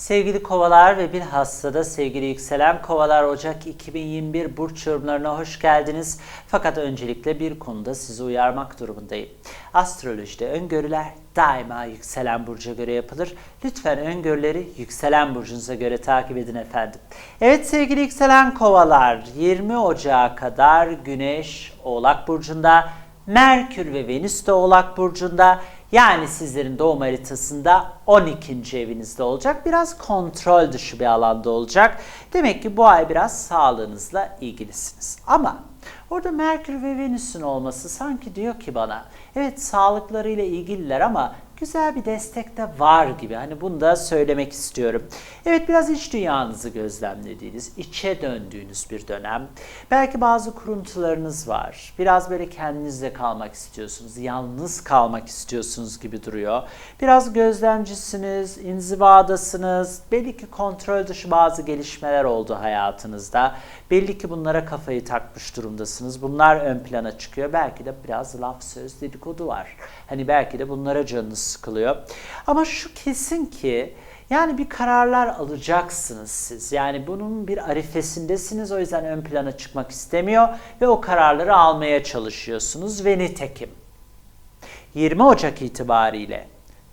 Sevgili kovalar ve bilhassa da sevgili yükselen kovalar Ocak 2021 burç yorumlarına hoş geldiniz. Fakat öncelikle bir konuda sizi uyarmak durumundayım. Astrolojide öngörüler daima yükselen burca göre yapılır. Lütfen öngörüleri yükselen burcunuza göre takip edin efendim. Evet sevgili yükselen kovalar 20 Ocağı kadar Güneş Oğlak Burcu'nda, Merkür ve Venüs de Oğlak Burcu'nda yani sizlerin doğum haritasında 12. evinizde olacak. Biraz kontrol dışı bir alanda olacak. Demek ki bu ay biraz sağlığınızla ilgilisiniz. Ama orada Merkür ve Venüs'ün olması sanki diyor ki bana evet sağlıklarıyla ilgililer ama güzel bir destek de var gibi. Hani bunu da söylemek istiyorum. Evet biraz iç dünyanızı gözlemlediğiniz, içe döndüğünüz bir dönem. Belki bazı kuruntularınız var. Biraz böyle kendinizle kalmak istiyorsunuz, yalnız kalmak istiyorsunuz gibi duruyor. Biraz gözlemcisiniz, inzivadasınız. Belli ki kontrol dışı bazı gelişmeler oldu hayatınızda. Belli ki bunlara kafayı takmış durumdasınız. Bunlar ön plana çıkıyor. Belki de biraz laf söz dedikodu var. Hani belki de bunlara canınız sıkılıyor. Ama şu kesin ki yani bir kararlar alacaksınız siz. Yani bunun bir arifesindesiniz. O yüzden ön plana çıkmak istemiyor ve o kararları almaya çalışıyorsunuz ve nitekim 20 Ocak itibariyle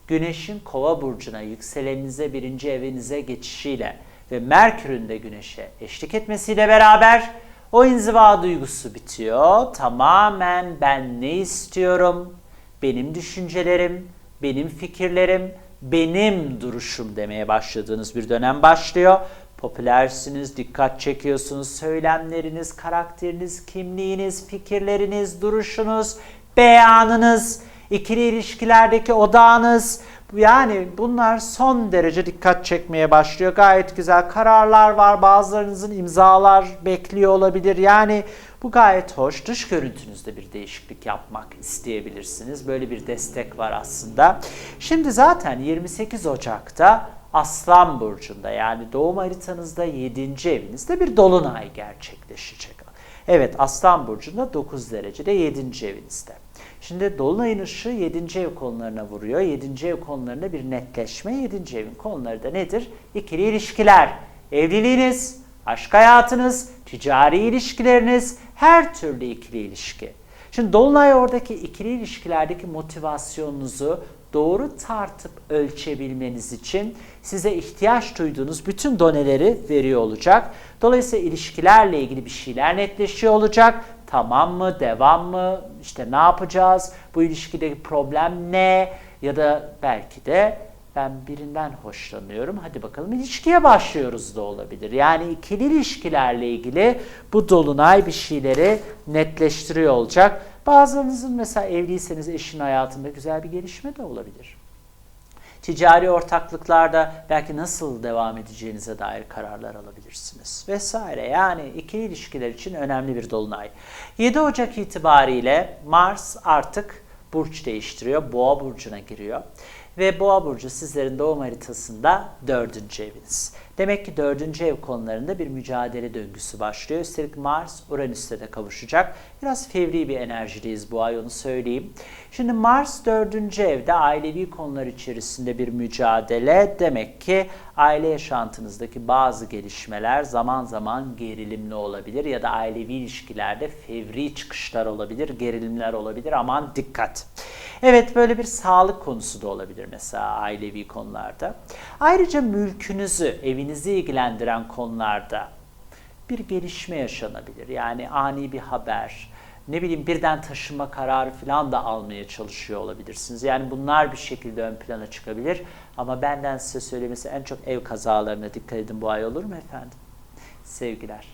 Güneş'in Kova burcuna, yükseleninize, birinci evinize geçişiyle ve Merkür'ün de Güneş'e eşlik etmesiyle beraber o inziva duygusu bitiyor. Tamamen ben ne istiyorum, benim düşüncelerim, benim fikirlerim, benim duruşum demeye başladığınız bir dönem başlıyor. Popülersiniz, dikkat çekiyorsunuz, söylemleriniz, karakteriniz, kimliğiniz, fikirleriniz, duruşunuz, beyanınız, ikili ilişkilerdeki odağınız, yani bunlar son derece dikkat çekmeye başlıyor. Gayet güzel kararlar var. Bazılarınızın imzalar bekliyor olabilir. Yani bu gayet hoş. Dış görüntünüzde bir değişiklik yapmak isteyebilirsiniz. Böyle bir destek var aslında. Şimdi zaten 28 Ocak'ta Aslan Burcu'nda yani doğum haritanızda 7. evinizde bir dolunay gerçekleşecek. Evet Aslan Burcu'nda 9 derecede 7. evinizde. Şimdi Dolunay'ın ışığı 7. ev konularına vuruyor. 7. ev konularında bir netleşme. 7. evin konuları da nedir? İkili ilişkiler, evliliğiniz, aşk hayatınız, ticari ilişkileriniz, her türlü ikili ilişki. Şimdi Dolunay oradaki ikili ilişkilerdeki motivasyonunuzu doğru tartıp ölçebilmeniz için size ihtiyaç duyduğunuz bütün doneleri veriyor olacak. Dolayısıyla ilişkilerle ilgili bir şeyler netleşiyor olacak. Tamam mı? Devam mı? İşte ne yapacağız? Bu ilişkideki problem ne? Ya da belki de ben birinden hoşlanıyorum. Hadi bakalım ilişkiye başlıyoruz da olabilir. Yani ikili ilişkilerle ilgili bu dolunay bir şeyleri netleştiriyor olacak. Bazılarınızın mesela evliyseniz eşin hayatında güzel bir gelişme de olabilir. Ticari ortaklıklarda belki nasıl devam edeceğinize dair kararlar alabilirsiniz vesaire. Yani ikili ilişkiler için önemli bir dolunay. 7 Ocak itibariyle Mars artık burç değiştiriyor. Boğa burcuna giriyor. Ve Boğa burcu sizlerin doğum haritasında dördüncü eviniz. Demek ki dördüncü ev konularında bir mücadele döngüsü başlıyor. Üstelik Mars Uranüs'te de kavuşacak. Biraz fevri bir enerjideyiz bu ay onu söyleyeyim. Şimdi Mars dördüncü evde ailevi konular içerisinde bir mücadele. Demek ki aile yaşantınızdaki bazı gelişmeler zaman zaman gerilimli olabilir ya da ailevi ilişkilerde fevri çıkışlar olabilir, gerilimler olabilir. Aman dikkat. Evet böyle bir sağlık konusu da olabilir mesela ailevi konularda. Ayrıca mülkünüzü, evinizi ilgilendiren konularda bir gelişme yaşanabilir. Yani ani bir haber, ne bileyim birden taşınma kararı falan da almaya çalışıyor olabilirsiniz. Yani bunlar bir şekilde ön plana çıkabilir. Ama benden size söylemesi en çok ev kazalarına dikkat edin bu ay olur mu efendim? Sevgiler.